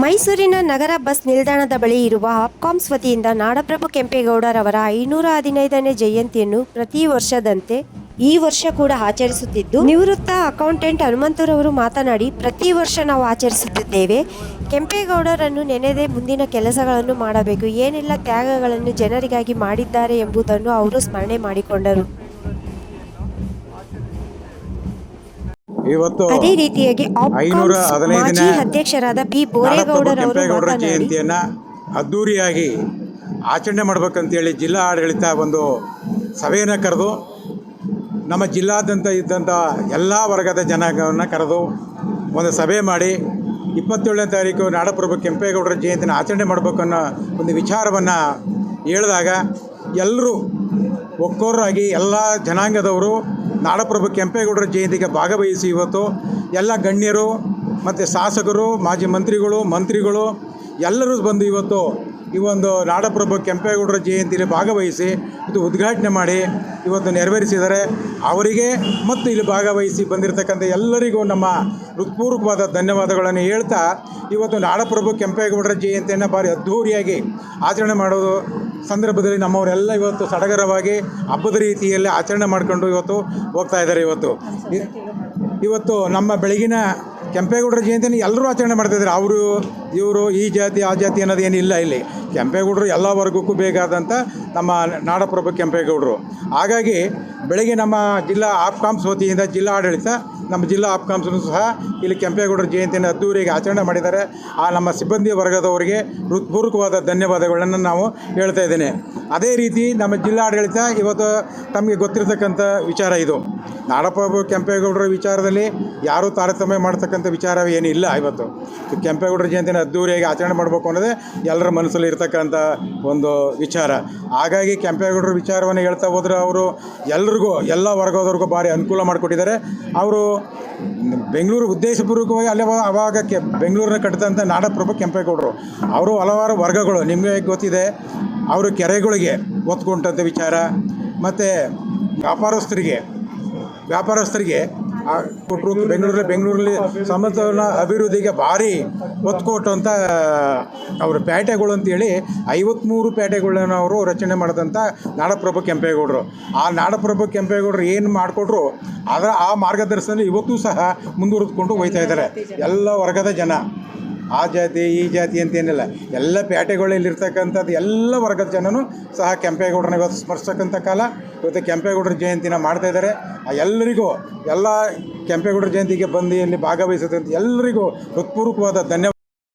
ಮೈಸೂರಿನ ನಗರ ಬಸ್ ನಿಲ್ದಾಣದ ಬಳಿ ಇರುವ ಹಾಪ್ಕಾಮ್ಸ್ ವತಿಯಿಂದ ನಾಡಪ್ರಭು ಕೆಂಪೇಗೌಡರವರ ಐನೂರ ಹದಿನೈದನೇ ಜಯಂತಿಯನ್ನು ಪ್ರತಿ ವರ್ಷದಂತೆ ಈ ವರ್ಷ ಕೂಡ ಆಚರಿಸುತ್ತಿದ್ದು, ನಿವೃತ್ತ ಅಕೌಂಟೆಂಟ್ ಹನುಮಂತರವರು ಮಾತನಾಡಿ, ಪ್ರತಿ ವರ್ಷ ನಾವು ಆಚರಿಸುತ್ತಿದ್ದೇವೆ. ಕೆಂಪೇಗೌಡರನ್ನು ನೆನೆದೇ ಮುಂದಿನ ಕೆಲಸಗಳನ್ನು ಮಾಡಬೇಕು. ಏನೆಲ್ಲ ತ್ಯಾಗಗಳನ್ನು ಜನರಿಗಾಗಿ ಮಾಡಿದ್ದಾರೆ ಎಂಬುದನ್ನು ಅವರು ಸ್ಮರಣೆ ಮಾಡಿಕೊಂಡರು. ಇವತ್ತು ಅದೇ ರೀತಿಯಾಗಿ ಐನೂರ ಹದಿನೈದನೇ ಅಧ್ಯಕ್ಷರಾದ ಪಿ ಬೋರೇಗೌಡರ ಜಯಂತಿಯನ್ನು ಅದ್ಧೂರಿಯಾಗಿ ಆಚರಣೆ ಮಾಡಬೇಕಂತೇಳಿ ಜಿಲ್ಲಾ ಆಡಳಿತ ಒಂದು ಸಭೆಯನ್ನು ಕರೆದು ನಮ್ಮ ಜಿಲ್ಲಾದ್ಯಂತ ಇದ್ದಂಥ ಎಲ್ಲ ವರ್ಗದ ಜನಾಂಗವನ್ನು ಕರೆದು ಒಂದು ಸಭೆ ಮಾಡಿ ಇಪ್ಪತ್ತೇಳನೇ ತಾರೀಕು ನಾಡಪ್ರಭು ಕೆಂಪೇಗೌಡರ ಜಯಂತಿನ ಆಚರಣೆ ಮಾಡಬೇಕನ್ನೋ ಒಂದು ವಿಚಾರವನ್ನು ಹೇಳಿದಾಗ ಎಲ್ಲರೂ ಒಕ್ಕೋರಾಗಿ ಎಲ್ಲ ಜನಾಂಗದವರು ನಾಡಪ್ರಭು ಕೆಂಪೇಗೌಡರ ಜಯಂತಿಗೆ ಭಾಗವಹಿಸಿ ಇವತ್ತು ಎಲ್ಲ ಗಣ್ಯರು ಮತ್ತು ಶಾಸಕರು, ಮಾಜಿ ಮಂತ್ರಿಗಳು ಮಂತ್ರಿಗಳು ಎಲ್ಲರೂ ಬಂದು ಇವತ್ತು ಈ ಒಂದು ನಾಡಪ್ರಭು ಕೆಂಪೇಗೌಡರ ಜಯಂತಿಯಲ್ಲಿ ಭಾಗವಹಿಸಿ ಇದು ಉದ್ಘಾಟನೆ ಮಾಡಿ ಇವತ್ತು ನೆರವೇರಿಸಿದ್ದಾರೆ ಅವರಿಗೆ ಮತ್ತು ಇಲ್ಲಿ ಭಾಗವಹಿಸಿ ಬಂದಿರತಕ್ಕಂಥ ಎಲ್ಲರಿಗೂ ನಮ್ಮ ಹೃತ್ಪೂರ್ವಕವಾದ ಧನ್ಯವಾದಗಳನ್ನು ಹೇಳ್ತಾ ಇವತ್ತು ನಾಡಪ್ರಭು ಕೆಂಪೇಗೌಡರ ಜಯಂತಿಯನ್ನು ಭಾರಿ ಅದ್ಧೂರಿಯಾಗಿ ಆಚರಣೆ ಮಾಡೋದು ಸಂದರ್ಭದಲ್ಲಿ ನಮ್ಮವರೆಲ್ಲ ಇವತ್ತು ಸಡಗರವಾಗಿ ಹಬ್ಬದ ರೀತಿಯಲ್ಲಿ ಆಚರಣೆ ಮಾಡ್ಕೊಂಡು ಇವತ್ತು ಹೋಗ್ತಾ ಇದ್ದಾರೆ ಇವತ್ತು. ಇವತ್ತು ನಮ್ಮ ಬೆಳಗಿನ ಕೆಂಪೇಗೌಡರ ಜಯಂತಿನ ಎಲ್ಲರೂ ಆಚರಣೆ ಮಾಡ್ತಾಯಿದ್ದಾರೆ ಅವರು, ಇವರು ಈ ಜಾತಿ, ಆ ಜಾತಿ ಅನ್ನೋದು ಏನಿಲ್ಲ ಇಲ್ಲಿ. ಕೆಂಪೇಗೌಡರು ಎಲ್ಲ ವರ್ಗಕ್ಕೂ ಬೇಕಾದಂಥ ನಮ್ಮ ನಾಡಪ್ರಭು ಕೆಂಪೇಗೌಡರು. ಹಾಗಾಗಿ ಬೆಳಗ್ಗೆ ನಮ್ಮ ಜಿಲ್ಲಾ ಆಪ್ಕಾಮ್ಸ್ ವತಿಯಿಂದ ಜಿಲ್ಲಾ ಆಡಳಿತ, ನಮ್ಮ ಜಿಲ್ಲಾ ಆಪ್ಕಾಮ್ಸನ್ನು ಸಹ ಇಲ್ಲಿ ಕೆಂಪೇಗೌಡರ ಜಯಂತಿಯನ್ನು ಅದ್ದೂರಿಗೆ ಆಚರಣೆ ಮಾಡಿದ್ದಾರೆ. ಆ ನಮ್ಮ ಸಿಬ್ಬಂದಿ ವರ್ಗದವರಿಗೆ ಹೃತ್ಪೂರ್ವಕವಾದ ಧನ್ಯವಾದಗಳನ್ನು ನಾವು ಹೇಳ್ತಾ ಇದ್ದೇನೆ. ಅದೇ ರೀತಿ ನಮ್ಮ ಜಿಲ್ಲಾ ಆಡಳಿತ ಇವತ್ತು ತಮಗೆ ಗೊತ್ತಿರತಕ್ಕಂಥ ವಿಚಾರ ಇದು. ನಾಡಪ್ರಭು ಕೆಂಪೇಗೌಡರ ವಿಚಾರದಲ್ಲಿ ಯಾರೂ ತಾರತಮ್ಯ ಮಾಡ್ತಕ್ಕಂಥ ವಿಚಾರ ಏನಿಲ್ಲ ಇವತ್ತು. ಕೆಂಪೇಗೌಡರ ಜಯಂತಿನ ಅದ್ದೂರಿಯಾಗಿ ಆಚರಣೆ ಮಾಡಬೇಕು ಅನ್ನೋದೇ ಎಲ್ಲರ ಮನಸ್ಸಲ್ಲಿ ಇರ್ತಕ್ಕಂಥ ಒಂದು ವಿಚಾರ. ಹಾಗಾಗಿ ಕೆಂಪೇಗೌಡರ ವಿಚಾರವನ್ನು ಹೇಳ್ತಾ ಹೋದರೆ ಅವರು ಎಲ್ರಿಗೂ, ಎಲ್ಲ ವರ್ಗದವ್ರಿಗೂ ಭಾರಿ ಅನುಕೂಲ ಮಾಡಿಕೊಟ್ಟಿದ್ದಾರೆ. ಅವರು ಬೆಂಗಳೂರು ಉದ್ದೇಶಪೂರ್ವಕವಾಗಿ ಅಲ್ಲೇ ಅವ- ಅವಾಗ ಕೆ, ಬೆಂಗಳೂರನ್ನ ಕಟ್ಟಿದಂಥ ನಾಡಪ್ರಭು ಕೆಂಪೇಗೌಡರು. ಅವರು ಹಲವಾರು ವರ್ಗಗಳು, ನಿಮಗೆ ಗೊತ್ತಿದೆ, ಅವರು ಕೆರೆಗಳಿಗೆ ಒತ್ಕೊಂಡಂಥ ವಿಚಾರ. ಮತ್ತು ವ್ಯಾಪಾರಸ್ಥರಿಗೆ ವ್ಯಾಪಾರಸ್ಥರಿಗೆ ಕೊಟ್ಟರು ಬೆಂಗಳೂರಲ್ಲಿ ಬೆಂಗಳೂರಲ್ಲಿ ಸಮತೋಲನ ಅಭಿವೃದ್ಧಿಗೆ ಭಾರಿ ಒತ್ತು ಕೊಟ್ಟಂಥ ಅವರು ಪೇಟೆಗಳು ಅಂತೇಳಿ ಐವತ್ತ್ಮೂರು ಪೇಟೆಗಳನ್ನ ಅವರು ರಚನೆ ಮಾಡಿದಂಥ ನಾಡಪ್ರಭು ಕೆಂಪೇಗೌಡರು. ಆ ನಾಡಪ್ರಭು ಕೆಂಪೇಗೌಡರು ಏನು ಮಾಡಿಕೊಟ್ರು, ಅದರ ಆ ಮಾರ್ಗದರ್ಶನ ಇವತ್ತೂ ಸಹ ಮುಂದುವರೆದುಕೊಂಡು ಹೋಗ್ತಾ ಇದ್ದಾರೆ. ಎಲ್ಲ ವರ್ಗದ ಜನ. ಆ ಜಾತಿ, ಈ ಜಾತಿ ಅಂತೇನಿಲ್ಲ ಎಲ್ಲ ಪೇಟೆಗಳಲ್ಲಿರ್ತಕ್ಕಂಥದ್ದು ಎಲ್ಲ ವರ್ಗದ ಜನನು ಸಹ ಕೆಂಪೇಗೌಡರನ್ನ ಇವತ್ತು ಸ್ಮರಿಸ್ತಕ್ಕಂಥ ಕಾಲ. ಇವತ್ತು ಕೆಂಪೇಗೌಡರ ಜಯಂತಿನ ಮಾಡ್ತಾ ಇದ್ದಾರೆ. ಆ ಎಲ್ಲರಿಗೂ, ಎಲ್ಲ ಕೆಂಪೇಗೌಡರ ಜಯಂತಿಗೆ ಬಂದು ಇಲ್ಲಿ ಭಾಗವಹಿಸಿದಂಥ ಎಲ್ಲರಿಗೂ ಹೃತ್ಪೂರ್ವಕವಾದ ಧನ್ಯವಾದ.